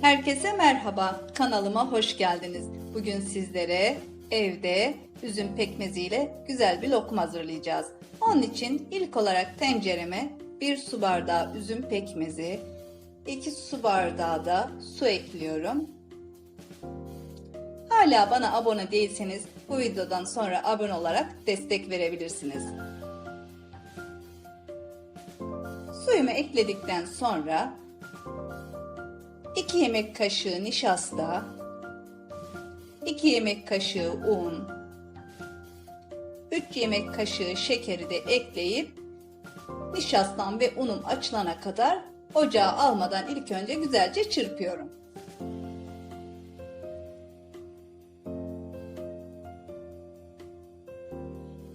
Herkese merhaba, kanalıma hoş geldiniz. Bugün sizlere evde üzüm pekmeziyle güzel bir lokum hazırlayacağız. Onun için ilk olarak tencereme 1 su bardağı üzüm pekmezi, 2 su bardağı da su ekliyorum. Hala bana abone değilseniz bu videodan sonra abone olarak destek verebilirsiniz. Suyumu ekledikten sonra 2 yemek kaşığı nişasta, 2 yemek kaşığı un, 3 yemek kaşığı şekeri de ekleyip nişastam ve unum açılana kadar ocağa almadan ilk önce güzelce çırpıyorum.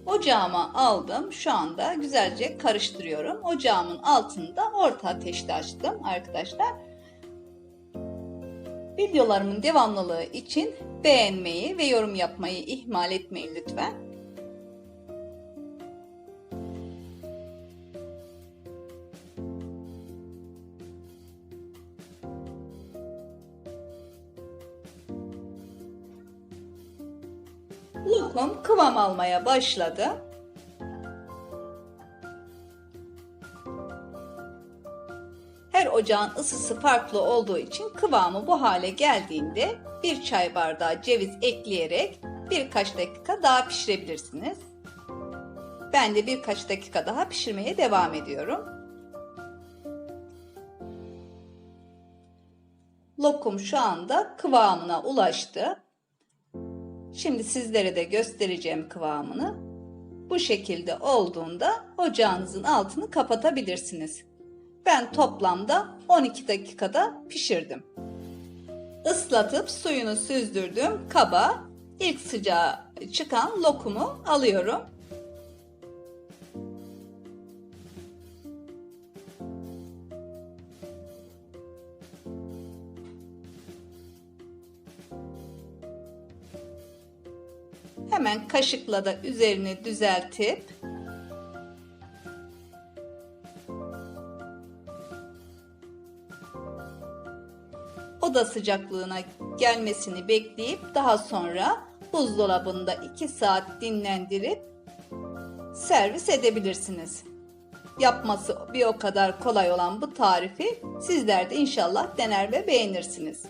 Ocağıma aldım. Şu anda güzelce karıştırıyorum. Ocağımın altını da orta ateşte açtım arkadaşlar. Videolarımın devamlılığı için beğenmeyi ve yorum yapmayı ihmal etmeyin lütfen. Lokum kıvam almaya başladı. Her ocağın ısısı farklı olduğu için kıvamı bu hale geldiğinde bir çay bardağı ceviz ekleyerek birkaç dakika daha pişirebilirsiniz. Ben de birkaç dakika daha pişirmeye devam ediyorum. Lokum şu anda kıvamına ulaştı. Şimdi sizlere de göstereceğim kıvamını. Bu şekilde olduğunda ocağınızın altını kapatabilirsiniz. Ben toplamda 12 dakikada pişirdim. Islatıp suyunu süzdürdüm kaba ilk sıcağı çıkan lokumu alıyorum. Hemen kaşıkla da üzerini düzeltip oda sıcaklığına gelmesini bekleyip daha sonra buzdolabında 2 saat dinlendirip servis edebilirsiniz. Yapması bir o kadar kolay olan bu tarifi sizler de inşallah dener ve beğenirsiniz.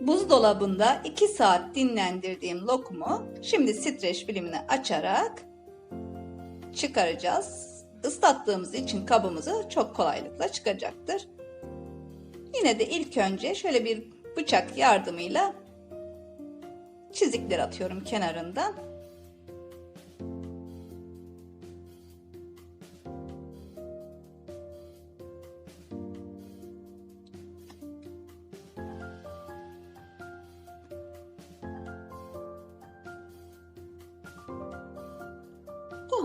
Buzdolabında 2 saat dinlendirdiğim lokumu şimdi streç filmini açarak çıkaracağız. Islattığımız için kabımızı çok kolaylıkla çıkacaktır. Yine de ilk önce şöyle bir bıçak yardımıyla çizikler atıyorum kenarından.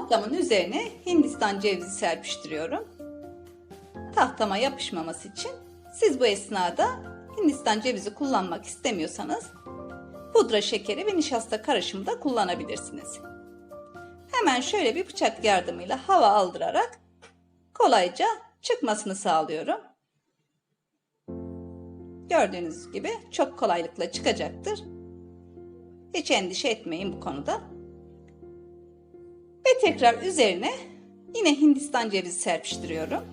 Tahtamın üzerine Hindistan cevizi serpiştiriyorum. Tahtama yapışmaması için siz bu esnada Hindistan cevizi kullanmak istemiyorsanız pudra şekeri ve nişasta karışımı da kullanabilirsiniz. Hemen şöyle bir bıçak yardımıyla hava aldırarak kolayca çıkmasını sağlıyorum. Gördüğünüz gibi çok kolaylıkla çıkacaktır. Hiç endişe etmeyin bu konuda. Ve tekrar üzerine yine Hindistan cevizi serpiştiriyorum.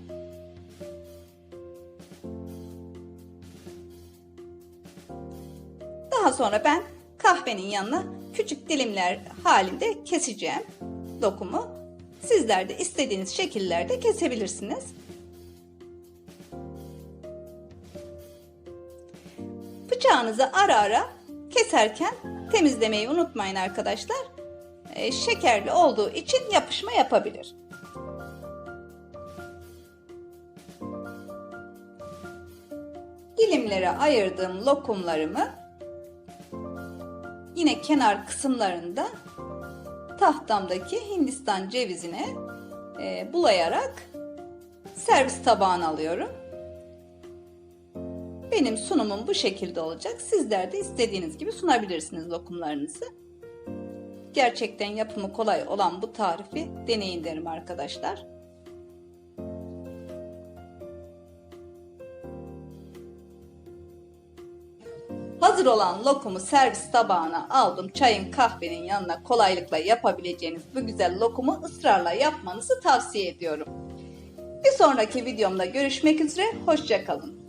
Daha sonra ben kahvenin yanına küçük dilimler halinde keseceğim dokumu. Sizler de istediğiniz şekillerde kesebilirsiniz. Bıçağınızı ara ara keserken temizlemeyi unutmayın arkadaşlar. E, şekerli olduğu için yapışma yapabilir. Dilimlere ayırdığım lokumlarımı yine kenar kısımlarında tahtamdaki Hindistan cevizine e, bulayarak servis tabağına alıyorum. Benim sunumum bu şekilde olacak. Sizler de istediğiniz gibi sunabilirsiniz lokumlarınızı. Gerçekten yapımı kolay olan bu tarifi deneyin derim arkadaşlar. Hazır olan lokumu servis tabağına aldım. Çayın kahvenin yanına kolaylıkla yapabileceğiniz bu güzel lokumu ısrarla yapmanızı tavsiye ediyorum. Bir sonraki videomda görüşmek üzere, hoşçakalın.